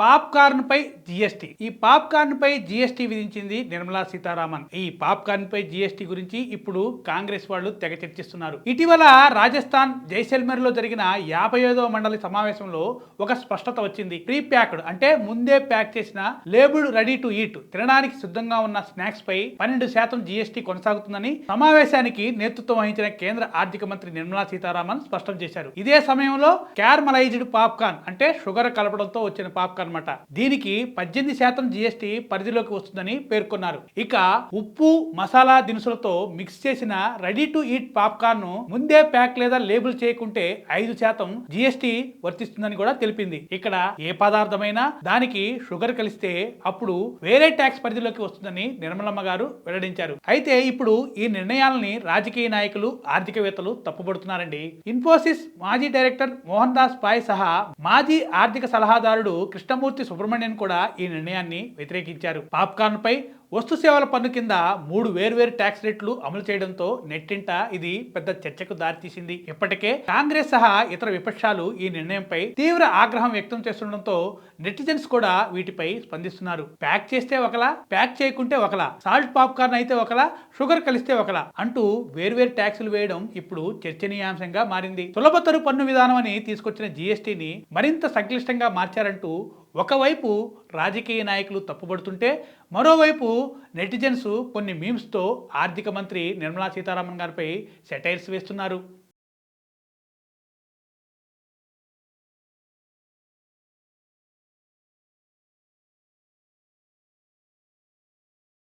Popcorn పై GST. ఈ popcorn పై జిఎస్టీ విధించింది నిర్మలా సీతారామన్. ఈ పాప్కార్న్ పై జిఎస్టీ గురించి ఇప్పుడు కాంగ్రెస్ వాళ్ళు తెగ చర్చిస్తున్నారు. ఇటీవల రాజస్థాన్ జైసల్మేర్లో జరిగిన యాభై ఐదవ మండలి సమావేశంలో ఒక స్పష్టత వచ్చింది. ప్రీ ప్యాక్డ్ అంటే ముందే ప్యాక్ చేసిన లేబుల్ రెడీ టు ఈట్ తినడానికి సిద్ధంగా ఉన్న స్నాక్స్ పై పన్నెండు శాతం జిఎస్టీ కొనసాగుతుందని సమావేశానికి నేతృత్వం వహించిన కేంద్ర ఆర్థిక మంత్రి నిర్మలా సీతారామన్ స్పష్టం చేశారు. ఇదే సమయంలో క్యారమలైజ్డ్ పాప్కార్న్ అంటే షుగర్ కలపడంతో వచ్చిన పాప్కార్న్ అన్నమాట. దీనికి పద్దెనిమిది శాతం జిఎస్టీ పరిధిలోకి వస్తుందని పేర్కొన్నారు. ఇక ఉప్పు మసాలా దినుసులతో మిక్స్ చేసిన రెడీ టు ఈట్ పాప్కార్న్ను ముందే ప్యాక్ లేదా లేబుల్ చేయకుంటే ఐదు శాతం జిఎస్టీ వర్తిస్తుందని కూడా తెలిపింది. ఇక్కడ ఏ పదార్థమైనా దానికి షుగర్ కలిస్తే అప్పుడు వేరే ట్యాక్స్ పరిధిలోకి వస్తుందని నిర్మలమ్మ గారు వెల్లడించారు. అయితే ఇప్పుడు ఈ నిర్ణయాలని రాజకీయ నాయకులు ఆర్థికవేత్తలు తప్పుపడుతున్నారండి. ఇన్ఫోసిస్ మాజీ డైరెక్టర్ మోహన్ దాస్ పాయ్ సహా మాజీ ఆర్థిక సలహాదారుడు కృష్ణమూర్తి సుబ్రహ్మణ్యన్ కూడా ఈ నిర్ణయాన్ని వ్యతిరేకించారు. పాప్కార్న్ పై వస్తు సేవల పన్ను కింద మూడు వేర్వేరు ట్యాక్స్ రేట్లు అమలు చేయడంతో నెట్టింట ఇది పెద్ద చర్చకు దారితీసింది. ఇప్పటికే కాంగ్రెస్ సహా ఇతర విపక్షాలు ఈ నిర్ణయంపై తీవ్ర ఆగ్రహం వ్యక్తం చేస్తుండటంతో నెటిజన్స్ కూడా వీటిపై స్పందిస్తున్నారు. ప్యాక్ చేస్తే ఒకలా ప్యాక్ చేయకుంటే ఒకలా సాల్ట్ పాప్కార్న్ అయితే ఒకలా షుగర్ కలిస్తే ఒకలా అంటూ వేర్వేరు ట్యాక్సులు వేయడం ఇప్పుడు చర్చనీయాంశంగా మారింది. సులభతరు పన్ను విధానం అని తీసుకొచ్చిన జీఎస్టీని మరింత సంక్లిష్టంగా మార్చారంటూ ఒకవైపు రాజకీయ నాయకులు తప్పుపడుతుంటే మరోవైపు నెటిజన్స్ కొన్ని మీమ్స్తో ఆర్థిక మంత్రి నిర్మలా సీతారామన్ గారిపై సెటైర్స్ వేస్తున్నారు.